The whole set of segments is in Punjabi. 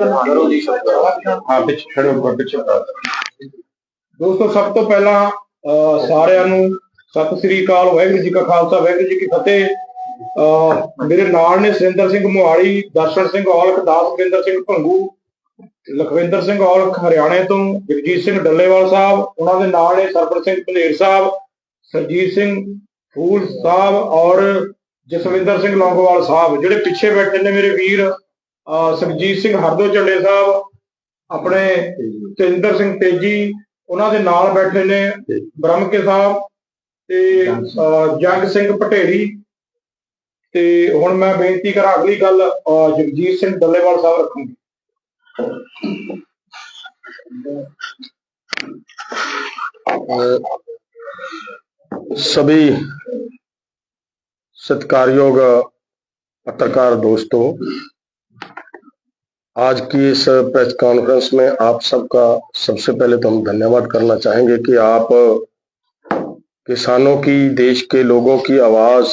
ਹਾਂ, ਪਿੱਛੇ ਖੜੇ ਹੋ ਪਿੱਛੇ ਦੋਸਤੋ, ਸਭ ਤੋਂ ਪਹਿਲਾਂ ਸਾਰਿਆਂ ਨੂੰ ਸਤਿ ਸ੍ਰੀ ਅਕਾਲ, ਵਾਹਿਗੁਰੂ ਜੀ ਕਾ ਖਾਲਸਾ, ਵਾਹਿਗੁਰੂ ਜੀ ਕੀ ਫਤਿਹ। ਮੇਰੇ ਨਾਲ ਨੇ ਸੁਰਿੰਦਰ ਸਿੰਘ ਮੁਹਾਲੀ, ਦਰਸ਼ਨ ਸਿੰਘ ਔਲਖ ਦਾਸਵਿੰਦਰ ਸਿੰਘ ਭੰਗੂ, ਲਖਵਿੰਦਰ ਸਿੰਘ ਔਲਖ ਹਰਿਆਣੇ ਤੋਂ, ਜਗਜੀਤ ਸਿੰਘ ਡੱਲੇਵਾਲ ਸਾਹਿਬ, ਉਹਨਾਂ ਦੇ ਨਾਲ ਨੇ ਸਰਪ੍ਰਸਤ ਸਿੰਘ ਭਨੇਰ ਸਾਹਿਬ, ਸਰਜੀਤ ਸਿੰਘ ਫੂਲ ਸਾਹਿਬ ਔਰ ਜਸਵਿੰਦਰ ਸਿੰਘ ਲੌਂਗੋਵਾਲ ਸਾਹਿਬ, ਜਿਹੜੇ ਪਿੱਛੇ ਬੈਠੇ ਨੇ ਮੇਰੇ ਵੀਰ। ਅਹ, ਸੁਖਜੀਤ ਸਿੰਘ ਹਰਦੋ ਝੰਡੇ ਸਾਹਿਬ ਆਪਣੇ ਤੇਜਿੰਦਰ ਸਿੰਘ ਤੇਜੀ ਉਹਨਾਂ ਦੇ ਨਾਲ ਬੈਠੇ ਨੇ ਬ੍ਰਹਮਕੇ ਸਾਹਿਬ ਤੇ ਅਹ, ਜੰਗ ਸਿੰਘ ਪਟੇਰੀ ਤੇ ਹੁਣ ਮੈਂ ਬੇਨਤੀ ਕਰਾਂ ਅਗਲੀ ਗੱਲ ਅਹ, ਜਗਜੀਤ ਸਿੰਘ ਡੱਲੇਵਾਲ ਸਾਹਿਬ ਰੱਖੂਗੇ सभी सत्कारयोग पत्रकार दोस्तों आज की इस प्रेस कॉन्फ्रेंस में आप सबका सबसे पहले तो हम धन्यवाद करना चाहेंगे कि आप किसानों की, देश के लोगों की आवाज़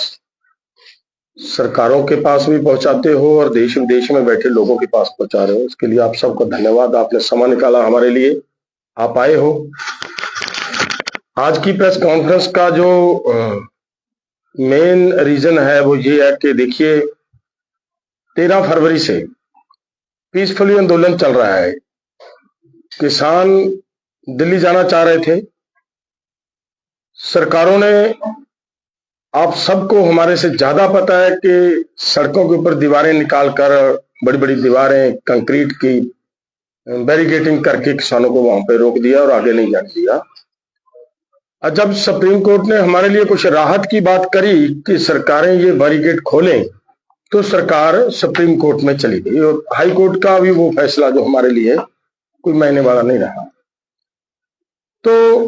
सरकारों के पास भी पहुंचाते हो और देश विदेश में बैठे लोगों के पास पहुँचा रहे हो। इसके लिए आप सबका धन्यवाद। आपने समय निकाला हमारे लिए। आप आए हो। आज की प्रेस कॉन्फ्रेंस का जो मेन रीजन है वो ये है कि देखिए, तेरह फरवरी से पीसफुली आंदोलन चल रहा है किसान दिल्ली जाना चाह रहे थे सरकारों ने आप सबको हमारे से ज़्यादा पता है कि सड़कों के ऊपर दीवारें निकालकर बड़ी बड़ी दीवारें कंक्रीट की बैरिकेटिंग करके किसानों को वहाँ पे रोक दिया और आगे नहीं जाने दिया और जब सुप्रीम कोर्ट ने हमारे लिए कुछ राहत की बात करी कि सरकारें ये बैरिकेड खोलें तो सरकार सुप्रीम कोर्ट में चली गई और हाई कोर्ट का भी वो फैसला जो हमारे लिए कोई महीने वाला नहीं रहा। तो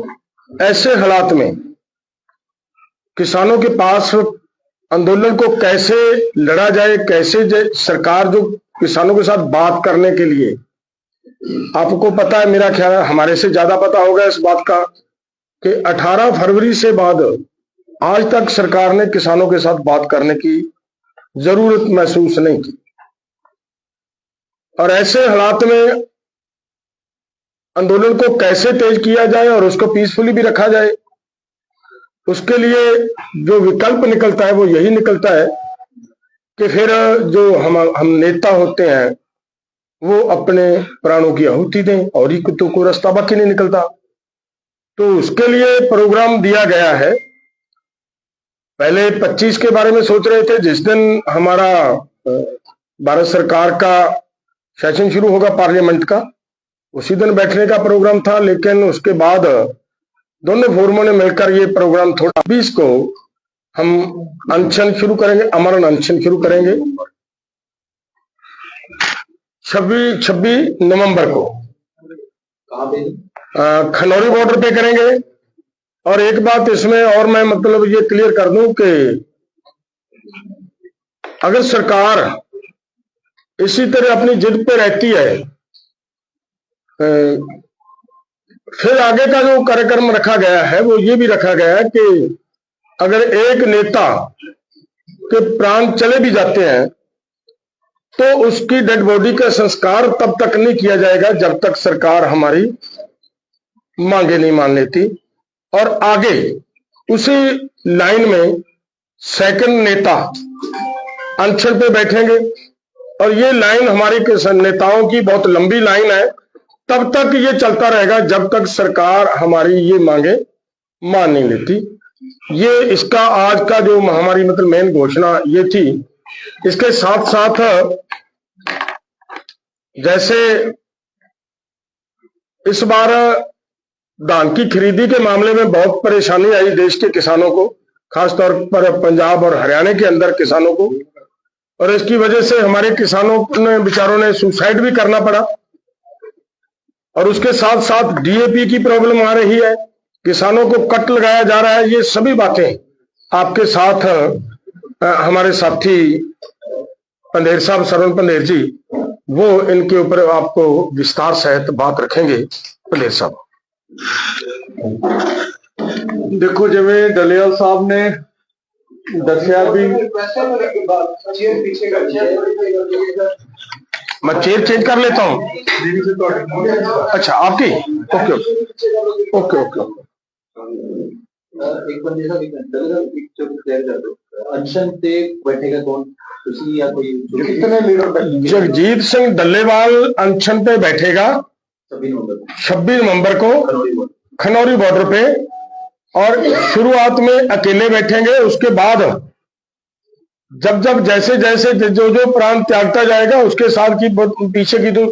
ऐसे हालात में किसानों के पास आंदोलन को कैसे लड़ा जाए, कैसे जे- सरकार जो किसानों के साथ बात करने के लिए, आपको पता है, मेरा ख्याल हमारे से ज़्यादा पता होगा इस बात का कि 18 फरवरी से बाद आज तक सरकार ने किसानों के साथ बात करने की ज़रूरत महसूस नहीं की। और ऐसे हालात में आंदोलन को कैसे तेज किया जाए और उसको पीसफुली भी रखा जाए, उसके लिए जो विकल्प निकलता है वो यही निकलता है कि फिर जो हम हम नेता होते हैं, वो अपने प्राणों की आहुति दें और ही कुत्तों को रास्ता बाकी नहीं निकलता। तो उसके लिए प्रोग्राम दिया गया है पहले 25 के बारे में सोच रहे थे, जिस दिन हमारा भारत सरकार का सेशन शुरू होगा पार्लियामेंट का, उसी दिन बैठने का प्रोग्राम था, लेकिन उसके बाद दोनों फोरमों ने मिलकर ये प्रोग्राम थोड़ा, बीस को हम अनशन शुरू करेंगे, अमरण अनशन शुरू करेंगे। छब्बीस छब्बीस नवंबर को खनौरी बॉर्डर पे करेंगे। और एक बात इसमें और मैं मतलब ये क्लियर कर दूँ कि अगर सरकार इसी तरह अपनी जिद पे रहती है फिर आगे का जो कार्यक्रम रखा गया है, वो ये भी रखा गया है कि अगर एक नेता के प्राण चले भी जाते हैं तो उसकी डेड बॉडी का संस्कार तब तक नहीं किया जाएगा जब तक सरकार हमारी मांगे नहीं मान लेती। और आगे उसी लाइन में सेकंड नेता अनशन पे बैठेंगे। और ये लाइन हमारी नेताओं की बहुत लंबी लाइन है। तब तक ये चलता रहेगा जब तक सरकार हमारी ये मांगे मान नहीं लेती। ये इसका आज का जो हमारी मतलब मेन घोषणा ये थी। इसके साथ साथ जैसे इस बार धान की खरीदी के मामले में बहुत परेशानी आई देश के किसानों को, खासतौर पर पंजाब और हरियाणा के अंदर किसानों को। और इसकी वजह से हमारे किसानों ने, बेचारों ने सुसाइड भी करना पड़ा। और उसके साथ साथ डीएपी की प्रॉब्लम आ रही है। किसानों को कट लगाया जा रहा है, ये सभी बातें आपके साथ हमारे साथी पंधेर साहब, सरवण पंधेर जी, वो इनके ऊपर आपको विस्तार सहित बात रखेंगे पंदेर साहब। ਦੇਖੋ ਜਿਵੇਂ ਡਲੇਵਾਲ ਸਾਹਿਬ ਨੇ ਦੱਸਿਆ ਵੀ चेयर पीछे कर चेयर मैं चेयर चेंज कर लेता हूँ ਦੀਦੀ ਸੇ ਤੁਹਾਡੀ अच्छा आपकी ओके ओके ओके ओके ਇੱਕ ਬੰਦੇ ਦਾ ਵੀ ਕੰਟਰੋਲ ਇੱਕ ਚੋਂ ਕਲੀਅਰ ਕਰ ਦੋ ਅਨਸ਼ਨ ਤੇ ਬੈਠੇਗਾ ਕੌਣ ਤੁਸੀਂ ਜਾਂ ਕੋਈ कितने लीडर बैठे जगजीत सिंह डल्लेवाल अनशन पे बैठेगा सभी नंबर 26 नवंबर को करोड़ी वोट खनौरी बॉर्डर पे और शुरुआत में अकेले बैठेंगे उसके बाद जब जब जैसे जैसे जो जो प्रांत त्यागता जाएगा उसके साथ की ब- पीछे की तो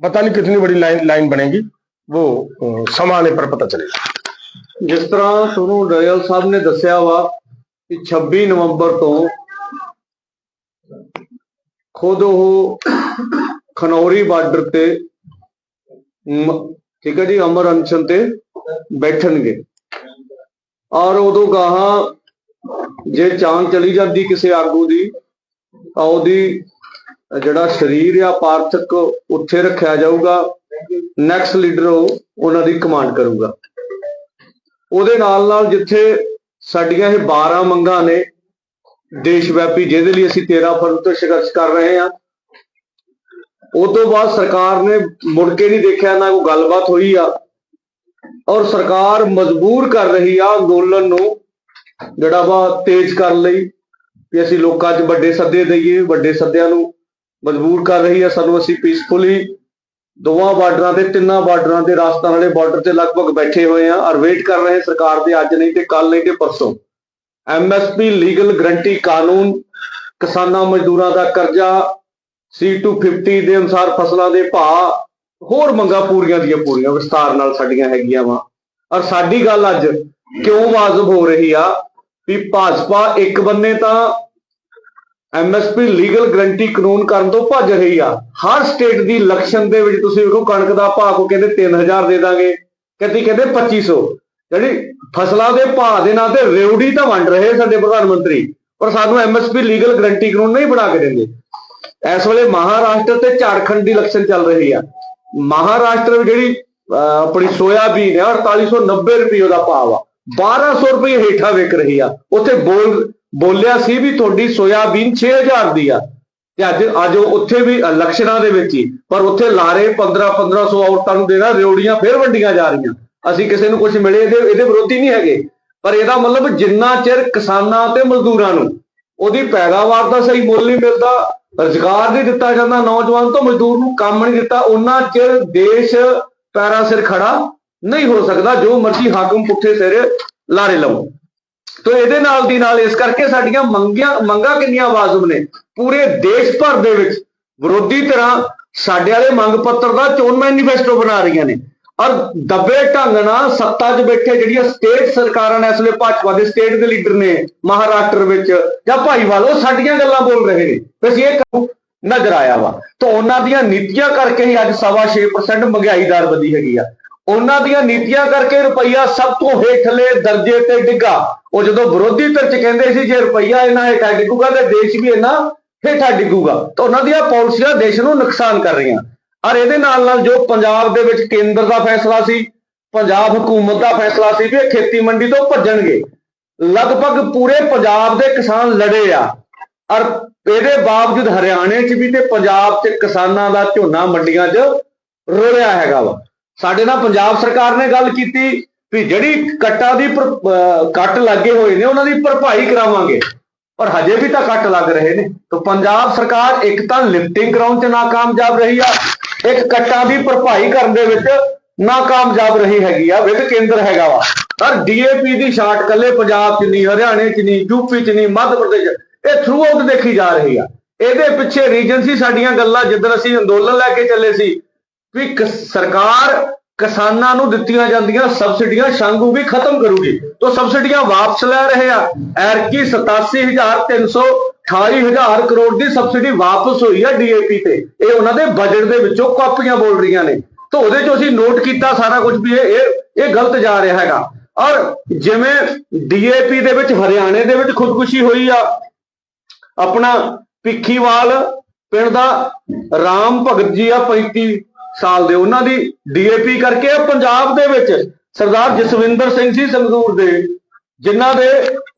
पता नहीं कितनी बड़ी लाइन लाइन बनेगी वो अ, समय आने पर पता चलेगा ਜਿਸ ਤਰ੍ਹਾਂ ਤੁਹਾਨੂੰ ਡੋਇਲ ਸਾਹਿਬ ਨੇ ਦੱਸਿਆ ਵਾ ਕਿ 26 ਨਵੰਬਰ ਤੋਂ ਖੁਦ ਉਹ ਖਨੌਰੀ ਬਾਰਡਰ ਤੇ ਮ- ਠੀਕ ਹੈ ਜੀ, ਅਮਰ ਅਨਸ਼ਨ ਤੇ ਬੈਠਣਗੇ। ਔਰ ਉਦੋਂ ਗਾਹਾਂ ਜੇ ਚਾਂਦ ਚਲੀ ਜਾਂਦੀ ਕਿਸੇ ਆਗੂ ਦੀ, ਤਾਂ ਉਹਦੀ ਜਿਹੜਾ ਸਰੀਰ ਆ ਪਾਰਥਕ ਉੱਥੇ ਰੱਖਿਆ ਜਾਊਗਾ ਨੈਕਸਟ ਲੀਡਰ ਉਹ ਉਹਨਾਂ ਦੀ ਕਮਾਂਡ ਕਰੂਗਾ। ਉਹਦੇ ਨਾਲ ਨਾਲ ਜਿੱਥੇ ਸਾਡੀਆਂ ਇਹ 12 ਮੰਗਾਂ ਨੇ ਦੇਸ਼ ਵਿਆਪੀ ਜਿਹਦੇ ਲਈ ਅਸੀਂ 13 ਫਰਵਰੀ ਤੋਂ ਸੰਘਰਸ਼ ਕਰ ਰਹੇ ਹਾਂ ਉਸ ਤੋਂ ਬਾਅਦ ਸਰਕਾਰ ਨੇ ਮੁੜ ਕੇ ਨਹੀਂ ਦੇਖਿਆ ਨਾ ਕੋਈ ਗੱਲਬਾਤ ਹੋਈ ਆ। ਔਰ ਸਰਕਾਰ ਮਜਬੂਰ ਕਰ ਰਹੀ ਆ ਅੰਦੋਲਨ ਨੂੰ ਜਿਹੜਾ ਵਾ ਤੇਜ਼ ਕਰਨ ਲਈ ਕਿ ਅਸੀਂ ਲੋਕਾਂ 'ਚ ਵੱਡੇ ਸੱਦੇ ਦਈਏ, ਵੱਡੇ ਸੱਦਿਆਂ ਨੂੰ ਮਜਬੂਰ ਕਰ ਰਹੀ ਆ। ਸਾਨੂੰ ਅਸੀਂ ਪੀਸਫੁਲੀ ਦੋਵਾਂ ਬਾਰਡਰਾਂ ਤੇ, ਤਿੰਨਾਂ ਬਾਰਡਰਾਂ ਦੇ ਰਾਜਸਥਾਨ ਵਾਲੇ ਬਾਰਡਰ ਤੇ ਲਗਭਗ ਬੈਠੇ ਹੋਏ ਆ ਔਰ ਵੇਟ ਕਰ ਰਹੇ ਸਰਕਾਰ ਦੇ ਅੱਜ ਨਹੀਂ ਤੇ ਕੱਲ ਨਹੀਂ ਤੇ ਪਰਸੋਂ। ਐਮਐਸਪੀ ਲੀਗਲ ਗਰੰਟੀ ਕਾਨੂੰਨ ਕਿਸਾਨਾਂ ਮਜ਼ਦੂਰਾਂ ਦਾ ਕਰਜ਼ਾ C250 ਦੇ ਅਨੁਸਾਰ ਫਸਲਾਂ ਦੇ ਭਾਅ ਹੋਰ ਮੰਗਾਂ ਪੂਰੀਆਂ ਦੀਆਂ ਪੂਰੀਆਂ, ਵਿਸਤਾਰ ਨਾਲ ਸਾਡੀਆਂ ਹੈਗੀਆਂ ਵਾ। ਔਰ ਸਾਡੀ ਗੱਲ ਅੱਜ ਕਿਉਂ ਵਾਜਬ ਹੋ ਰਹੀ ਆ? ਵੀ ਭਾਜਪਾ ਇੱਕ ਬੰਨੇ ਤਾਂ ਐਮਐਸਪੀ ਲੀਗਲ ਗਰੰਟੀ ਕਾਨੂੰਨ ਕਰਨ ਤੋਂ ਭੱਜ ਰਹੀ ਆ। ਹਰ ਸਟੇਟ ਦੀ ਇਲੈਕਸ਼ਨ ਦੇ ਵਿੱਚ ਤੁਸੀਂ ਵੇਖੋ ਕਣਕ ਦਾ ਭਾਅ ਕੋ ਕਹਿੰਦੇ 3000 ਦੇ ਦਾਂਗੇ ਕਦੀ ਕਹਿੰਦੇ 2500 ਜਿਹੜੀ ਫਸਲਾਂ ਦੇ ਭਾਅ ਦੇ ਨਾਂ ਤੇ ਰੇਵੜੀ ਤਾਂ ਵੰਡ ਰਹੇ ਸਾਡੇ ਪ੍ਰਧਾਨ ਮੰਤਰੀ, ਪਰ ਸਾਨੂੰ ਐਮਐਸਪੀ ਲੀਗਲ ਗਰੰਟੀ ਕਾਨੂੰਨ ਨਹੀਂ ਬਣਾ ਕੇ ਦਿੰਦੇ। ਇਸ ਵੇਲੇ ਮਹਾਰਾਸ਼ਟਰ ਤੇ ਝਾਰਖੰਡ ਦੀ ਇਲੈਕਸ਼ਨ ਚੱਲ ਰਹੀ ਆ। ਮਹਾਰਾਸ਼ਟਰ ਵਿੱਚ ਜਿਹੜੀ ਅਹ, ਆਪਣੀ ਸੋਇਆਬੀਨ ਹੈ 4890 ਰੁਪਏ ਉਹਦਾ ਭਾਅ ਆ 1200 ਰੁਪਏ ਹੇਠਾਂ ਵਿਕ ਰਹੀ ਆ। ਉੱਥੇ ਬੋਲ ਬੋਲਿਆ ਸੀ ਵੀ ਤੁਹਾਡੀ ਸੋਇਆਬੀਨ 6000 ਦੀ ਆ। ਤੇ ਅੱਜ ਅੱਜ ਉਹ ਉੱਥੇ ਵੀ ਇਲੈਕਸ਼ਨਾਂ ਦੇ ਵਿੱਚ ਹੀ। ਪਰ ਉੱਥੇ ਲਾਰੇ 15 1500 ਔਰਤਾਂ ਨੂੰ ਦੇਣਾ ਰਿਓੜੀਆਂ ਫਿਰ ਵੰਡੀਆਂ ਜਾ ਰਹੀਆਂ। ਅਸੀਂ ਕਿਸੇ ਨੂੰ ਕੁਝ ਮਿਲੇ ਇਹਦੇ ਇਹਦੇ ਵਿਰੋਧੀ ਨਹੀਂ ਹੈਗੇ। ਪਰ ਇਹਦਾ ਮਤਲਬ ਜਿੰਨਾ ਚਿਰ ਕਿਸਾਨਾਂ ਤੇ ਮਜ਼ਦੂਰਾਂ ਨੂੰ ਉਹਦੀ ਪੈਦਾਵਾਰ ਦਾ ਸਹੀ ਮੁੱਲ ਨਹੀਂ ਮਿਲਦਾ ਰੁਜ਼ਗਾਰ ਨਹੀਂ ਦਿੱਤਾ ਜਾਂਦਾ, ਨੌਜਵਾਨ ਤੋਂ ਮਜ਼ਦੂਰ ਨੂੰ ਕੰਮ ਨਹੀਂ ਦਿੱਤਾ, ਉਹਨਾਂ ਚਿਰ ਦੇਸ਼ ਪੈਰਾਂ ਸਿਰ ਖੜਾ ਨਹੀਂ ਹੋ ਸਕਦਾ, ਜੋ ਮਰਜ਼ੀ ਹਾਕਮ ਪੁੱਠੇ ਸਿਰ ਲਾਰੇ ਲਾਓ ਤੋ ਇਹਦੇ ਨਾਲ ਦੀ ਨਾਲ ਇਸ ਕਰਕੇ ਸਾਡੀਆਂ ਮੰਗੀਆਂ, ਮੰਗਾਂ ਕਿੰਨੀਆਂ ਵਾਜਬ ਨੇ? ਪੂਰੇ ਦੇਸ਼ ਭਰ ਦੇ ਵਿੱਚ ਵਿਰੋਧੀ ਤਰ੍ਹਾਂ ਸਾਡੇ ਵਾਲੇ ਮੰਗ ਪੱਤਰ ਦਾ ਚੋਣ ਮੈਨੀਫੈਸਟੋ ਬਣਾ ਰਹੀਆਂ ਨੇ। ਔਰ ਦੱਬੇ ਢੰਗ ਨਾਲ ਸੱਤਾ 'ਚ ਬੈਠੇ ਜਿਹੜੀਆਂ ਸਟੇਟ ਸਰਕਾਰਾਂ ਨੇ, ਇਸ ਵੇਲੇ ਭਾਜਪਾ ਦੇ ਸਟੇਟ ਦੇ ਲੀਡਰ ਨੇ, ਮਹਾਰਾਸ਼ਟਰ ਵਿੱਚ, ਜਾਂ ਭਾਈਵਾਲ, ਉਹ ਸਾਡੀਆਂ ਗੱਲਾਂ ਬੋਲ ਰਹੇ ਨੇ। ਤੇ ਅਸੀਂ ਇਹ ਕਹੂੰ, ਨਜ਼ਰ ਆਇਆ ਵਾ। ਤਾਂ ਉਹਨਾਂ ਦੀਆਂ ਨੀਤੀਆਂ ਕਰਕੇ ਹੀ ਅੱਜ ਸਵਾ 6% ਮਹਿੰਗਾਈ ਦਰ ਵਧੀ ਹੈਗੀ ਆ। ਉਹਨਾਂ ਦੀਆਂ ਨੀਤੀਆਂ ਕਰਕੇ ਰੁਪਈਆ ਸਭ ਤੋਂ ਹੇਠਲੇ ਦਰਜੇ ਤੇ ਡਿੱਗਾ। ਉਹ ਜਦੋਂ ਵਿਰੋਧੀ ਧਿਰ ਚ ਕਹਿੰਦੇ ਸੀ, ਜੇ ਰੁਪਈਆ ਇਹਨਾਂ ਹੇਠਾਂ ਡਿੱਗੂਗਾ, ਤੇ ਦੇਸ਼ ਵੀ ਇਹਨਾਂ ਹੇਠਾਂ ਡਿੱਗੂਗਾ। ਤਾਂ ਉਹਨਾਂ ਦੀਆਂ ਪਾਲਿਸੀਆਂ ਦੇਸ਼ ਨੂੰ ਨੁਕਸਾਨ ਕਰ ਰਹੀਆਂ। ਔਰ ਇਹਦੇ ਨਾਲ ਨਾਲ ਜੋ ਪੰਜਾਬ ਦੇ ਵਿੱਚ ਕੇਂਦਰ ਦਾ ਫੈਸਲਾ ਸੀ, ਪੰਜਾਬ ਹਕੂਮਤ ਦਾ ਫੈਸਲਾ ਸੀ ਵੀ ਇਹ ਖੇਤੀ ਮੰਡੀ ਤੋਂ ਭੱਜਣਗੇ। ਲਗਭਗ ਪੂਰੇ ਪੰਜਾਬ ਦੇ ਕਿਸਾਨ ਲੜੇ ਆ। ਔਰ ਇਹਦੇ ਬਾਵਜੂਦ ਹਰਿਆਣੇ 'ਚ ਵੀ ਤੇ ਪੰਜਾਬ 'ਚ ਕਿਸਾਨਾਂ ਦਾ ਝੋਨਾ ਮੰਡੀਆਂ 'ਚ ਰੋਲਿਆ ਹੈਗਾ ਵਾ। ਸਾਡੇ ਨਾਲ ਪੰਜਾਬ ਸਰਕਾਰ ਨੇ ਗੱਲ ਕੀਤੀ ਵੀ ਜਿਹੜੀ ਕੱਟਾਂ ਦੀ ਭਰ- ਅਹ ਕੱਟ ਲੱਗੇ ਹੋਏ ਨੇ, ਉਹਨਾਂ ਦੀ ਭਰਪਾਈ ਕਰਾਵਾਂਗੇ। ਪਰ ਹਜੇ ਵੀ ਤਾਂ ਕੱਟ ਲੱਗ ਰਹੇ ਨੇ। ਤਾਂ ਪੰਜਾਬ ਸਰਕਾਰ ਇੱਕ ਤਾਂ ਲਿਫਟਿੰਗ ਕਰਾਉਣ 'ਚ ਨਾਕਾਮਯਾਬ ਰਹੀ ਆ, ਇੱਕ ਕੱਟਾਂ ਦੀ ਭਰਪਾਈ ਕਰਨ ਦੇ ਵਿੱਚ ਨਾਕਾਮਯਾਬ ਰਹੀ ਹੈਗੀ ਆ ਵਿਦ ਕੇਂਦਰ ਹੈਗਾ ਵਾ। ਪਰ ਡੀਏਪੀ ਦੀ ਸ਼ਾਟ ਕੱਲੇ ਪੰਜਾਬ 'ਚ ਨਹੀਂ, ਹਰਿਆਣੇ 'ਚ ਨਹੀਂ ਯੂਪੀ 'ਚ ਨਹੀਂ, ਮੱਧ ਪ੍ਰਦੇਸ਼ ਇਹ ਥਰੂ ਆਊਟ ਦੇਖੀ ਜਾ ਰਹੀ ਆ। ਇਹਦੇ ਪਿੱਛੇ ਰੀਜਨ ਸੀ ਸਾਡੀਆਂ ਗੱਲਾਂ ਜਿੱਦਣ ਅਸੀਂ ਅੰਦੋਲਨ ਲੈ ਕੇ ਚੱਲੇ ਸੀ, ਵੀ ਸਰਕਾਰ ਕਿਸਾਨਾਂ ਨੂੰ ਦਿੱਤੀਆਂ ਜਾਂਦੀਆਂ ਸਬਸਿਡੀਆਂ ਸ਼ਾਂਗੂ ਵੀ ਖਤਮ ਕਰੂਗੀ। ਤੋਂ ਸਬਸਿਡੀਆਂ ਵਾਪਸ ਲੈ ਰਹੇ ਆ। ਐਰਕੀ 87328 ਕਰੋੜ ਦੀ ਸਬਸਿਡੀ ਵਾਪਸ ਹੋਈ ਆ ਡੀਏਪੀ ਤੇ। ਇਹ ਉਹਨਾਂ ਦੇ ਬਜਟ ਦੇ ਵਿੱਚੋਂ ਕਾਪੀਆਂ ਬੋਲ ਰਹੀਆਂ ਨੇ। ਤਾਂ ਉਹਦੇ ਚੋਂ ਅਸੀਂ ਨੋਟ ਕੀਤਾ ਸਾਰਾ ਕੁਝ ਵੀ ਇਹ ਇਹ ਗਲਤ ਜਾ ਰਿਹਾ ਹੈਗਾ। ਔਰ ਜਿਵੇਂ ਡੀਏਪੀ ਦੇ ਵਿੱਚ ਹਰਿਆਣੇ ਦੇ ਵਿੱਚ ਖੁਦਕੁਸ਼ੀ ਹੋਈ ਆ, ਆਪਣਾ ਭਿੱਖੀਵਾਲ ਪਿੰਡ ਦਾ ਰਾਮ ਭਗਤ ਜੀ ਆ 35 ਸਾਲ ਦੇ ਉਹਨਾਂ ਦੀ ਡੀਏਪੀ ਕਰਕੇ ਪੰਜਾਬ ਦੇ ਵਿੱਚ ਸਰਦਾਰ ਜਸਵਿੰਦਰ ਸਿੰਘ ਸੀ ਸੰਗਰੂਰ ਦੇ ਜਿਨ੍ਹਾਂ ਦੇ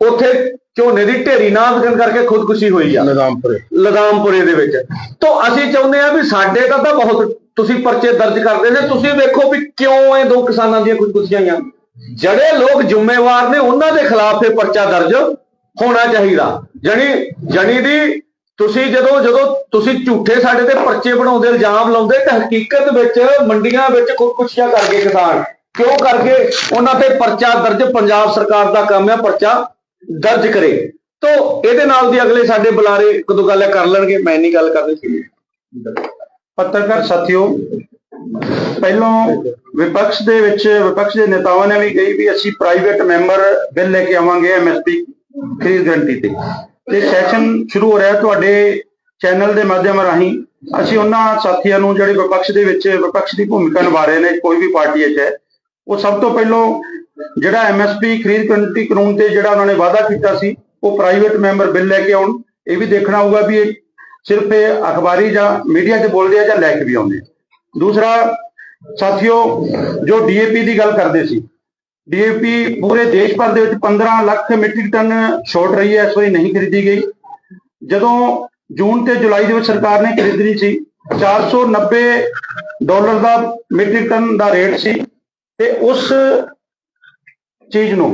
ਉੱਥੇ ਝੋਨੇ ਦੀ ਢੇਰੀ ਨਾ ਵਿਕਣ ਕਰਕੇ ਖੁਦਕੁਸ਼ੀ ਹੋਈ ਆ। ਨਿਜ਼ਾਮਪੁਰੇ। ਲਗਾਮਪੁਰੇ ਦੇ ਵਿੱਚ। ਤਾਂ ਅਸੀਂ ਚਾਹੁੰਦੇ ਆ ਵੀ ਸਾਡੇ ਤਾਂ ਤਾਂ ਬਹੁਤ ਤੁਸੀਂ ਪਰਚੇ ਦਰਜ ਕਰਦੇ ਨੇ ਤੁਸੀਂ ਵੇਖੋ ਵੀ ਕਿਉਂ ਇਹ ਦੋ ਕਿਸਾਨਾਂ ਦੀਆਂ ਖੁਦਕੁਸ਼ੀਆਂ ਆ ਜਿਹੜੇ ਲੋਕ ਜ਼ਿੰਮੇਵਾਰ ਨੇ ਉਹਨਾਂ ਦੇ ਖਿਲਾਫ ਇਹ ਪਰਚਾ ਦਰਜ ਹੋਣਾ ਚਾਹੀਦਾ। ਜਣੀ ਜਣੀ ਦੀ ਤੁਸੀਂ ਜਦੋਂ ਜਦੋਂ ਤੁਸੀਂ ਝੂਠੇ ਸਾਡੇ ਤੇ ਪਰਚੇ ਬਣਾਉਂਦੇ, ਇਲਜ਼ਾਮ ਲਾਉਂਦੇ, ਤੇ ਹਕੀਕਤ ਵਿੱਚ ਮੰਡੀਆਂ ਵਿੱਚ ਖੁਦਕੁਸ਼ੀਆਂ ਕਰਕੇ ਕਿਸਾਨ। ਕਿਉਂ ਕਰਕੇ? ਉਹਨਾਂ ਤੇ ਪਰਚਾ ਦਰਜ, ਪੰਜਾਬ ਸਰਕਾਰ ਦਾ ਕੰਮ ਹੈ, ਪਰਚਾ ਦਰਜ ਕਰੇ। ਤੋ ਇਹਦੇ ਨਾਲ ਦੀ ਅਗਲੇ ਸਾਡੇ ਬੁਲਾਰੇ ਕਦੋਂ ਗੱਲ ਕਰ ਲੈਣਗੇ, ਮੈਂ ਨਹੀਂ ਗੱਲ ਕਰਨੀ ਸੀ ਪੱਤਰਕਾਰ ਸਾਥੀਓ, ਪਹਿਲਾਂ ਵਿਪਕਸ਼ ਦੇ ਵਿੱਚ, ਵਿਪਕਸ਼ ਦੇ ਨੇਤਾਵਾਂ ਨੇ ਵੀ ਕਹੀ ਵੀ ਅਸੀਂ ਪ੍ਰਾਈਵੇਟ ਮੈਂਬਰ ਬਿੱਲ ਲੈ ਕੇ ਆਵਾਂਗੇ ਐਮਐਸਪੀ ਖਰੀਦ ਗਰੰਟੀ ਤੇ। ਤੇ ਸੈਸ਼ਨ ਸ਼ੁਰੂ ਹੋ ਰਿਹਾ ਤੁਹਾਡੇ ਚੈਨਲ ਦੇ ਮਾਧਿਅਮ ਰਾਹੀਂ। ਅਸੀਂ ਉਹਨਾਂ ਸਾਥੀਆਂ ਨੂੰ ਜਿਹੜੇ ਵਿਪਕਸ਼ ਦੇ ਵਿੱਚ ਵਿਪਕਸ਼ ਦੀ ਭੂਮਿਕਾ ਨਿਭਾ ਰਹੇ ਨੇ, ਕੋਈ ਵੀ ਪਾਰਟੀ ਵਿੱਚ ਹੈ, ਉਹ ਸਭ ਤੋਂ ਪਹਿਲਾਂ ਜਿਹੜਾ ਐਮਐਸਪੀ ਖਰੀਦ ਗਰੰਟੀ ਕਾਨੂੰਨ ਤੇ ਜਿਹੜਾ ਉਹਨਾਂ ਨੇ ਵਾਅਦਾ ਕੀਤਾ ਸੀ, ਉਹ ਪ੍ਰਾਈਵੇਟ ਮੈਂਬਰ ਬਿੱਲ ਲੈ ਕੇ ਆਉਣ। ਇਹ ਵੀ ਦੇਖਣਾ ਹੋਊਗਾ ਵੀ ਇਹ ਸਿਰਫ ਇਹ ਅਖਬਾਰੀ ਜਾਂ ਮੀਡੀਆ 'ਚ ਬੋਲਦੇ ਆ ਜਾਂ ਲੈ ਕੇ ਵੀ ਆਉਂਦੇ ਦੂਸਰਾ, ਸਾਥੀਓ, ਜੋ ਡੀਏਪੀ ਦੀ ਗੱਲ ਕਰਦੇ ਸੀ ਡੀਏਪੀ ਪੂਰੇ ਦੇਸ਼ ਭਰ ਦੇ ਵਿੱਚ 15 ਲੱਖ ਮੀਟ੍ਰਿਕ ਟਨ ਛੋਟ ਰਹੀ ਹੈ, ਇਸ ਵਾਰੀ ਨਹੀਂ ਖਰੀਦੀ ਗਈ। ਜਦੋਂ ਜੂਨ ਤੇ ਜੁਲਾਈ ਦੇ ਵਿੱਚ ਸਰਕਾਰ ਨੇ ਖਰੀਦਣੀ ਸੀ 490 ਡਾਲਰ ਦਾ ਮੀਟ੍ਰਿਕ ਟਨ ਦਾ ਰੇਟ ਸੀ ਤੇ ਉਸ ਚੀਜ਼ ਨੂੰ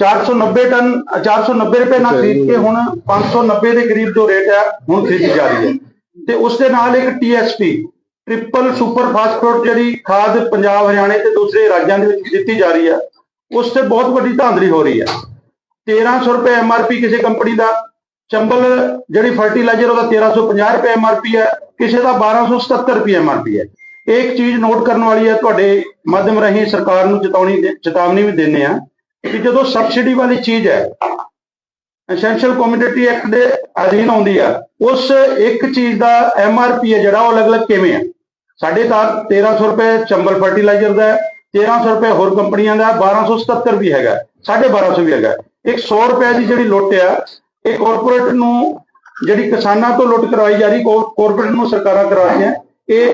490 ਟਨ 490 ਰੁਪਏ ਨਾਲ ਖਰੀਦ ਕੇ ਹੁਣ 590 ਦੇ ਕਰੀਬ ਜੋ ਰੇਟ ਹੈ, ਹੁਣ ਖਰੀਦੀ ਜਾ ਰਹੀ ਹੈ। ਤੇ ਉਸ ਦੇ ਨਾਲ ਇੱਕ ਟੀਐਸਪੀ ਟ੍ਰਿਪਲ ਸੁਪਰ ਫਾਸਫੇਟ ਜਿਹੜੀ ਖਾਦ ਪੰਜਾਬ, ਹਰਿਆਣੇ ਤੇ ਦੂਸਰੇ ਰਾਜਾਂ ਦੇ ਵਿੱਚ ਦਿੱਤੀ ਜਾ ਰਹੀ ਹੈ। ਉਸ ਤੇ ਬਹੁਤ ਵੱਡੀ ਧਾਂਦਲੀ ਹੋ ਰਹੀ ਹੈ। 1300 ਰੁਪਏ ਐਮਆਰਪੀ ਕਿਸੇ ਕੰਪਨੀ ਦਾ ਚੰਬਲ ਜਿਹੜੀ ਫਰਟੀਲਾਈਜ਼ਰ ਉਹਦਾ 1350 ਰੁਪਏ ਐਮਆਰਪੀ ਹੈ ਕਿਸੇ ਦਾ 1277 ਰੁਪਏ ਐਮਆਰਪੀ ਹੈ। ਇਹ ਇੱਕ ਚੀਜ਼ ਨੋਟ ਕਰਨ ਵਾਲੀ ਹੈ ਤੁਹਾਡੇ ਮਾਧਿਅਮ ਰਾਹੀਂ ਸਰਕਾਰ ਨੂੰ ਚੇਤਾਵਨੀ ਦੇ- ਚੇਤਾਵਨੀ ਵੀ ਦਿੰਦੇ ਆ ਕਿ ਜਦੋਂ ਸਬਸਿਡੀ ਵਾਲੀ ਚੀਜ਼ ਹੈ ਐਸੈਂਸ਼ੀਅਲ ਕਮੋਡਿਟੀ ਐਕਟ ਦੇ ਅਧੀਨ ਆਉਂਦੀ ਆ ਉਸ ਇੱਕ ਚੀਜ਼ ਦਾ ਐਮਆਰਪੀ ਹੈ ਜਿਹੜਾ ਉਹ ਅਲੱਗ-ਅਲੱਗ ਕਿਵੇਂ ਆ ਸਾਡੇ ਤਾਂ 1300 ਰੁਪਏ ਚੰਬਲ ਫਰਟੀਲਾਈਜ਼ਰ ਦਾ ਹੈ, 1300 ਰੁਪਏ ਹੋਰ ਕੰਪਨੀਆਂ ਦਾ 1277 ਵੀ ਹੈਗਾ 1250 ਵੀ ਹੈਗਾ। ਇੱਕ 100 ਰੁਪਏ ਦੀ ਜਿਹੜੀ ਲੁੱਟ ਆ, ਇਹ ਕਾਰਪੋਰੇਟ ਨੂੰ, ਜਿਹੜੀ ਕਿਸਾਨਾਂ ਤੋਂ ਲੁੱਟ ਕਰਵਾਈ ਜਾ ਰਹੀ ਕਾਰਪੋਰੇਟ ਨੂੰ ਸਰਕਾਰਾਂ ਕਰਾ ਰਹੀਆਂ, ਇਹ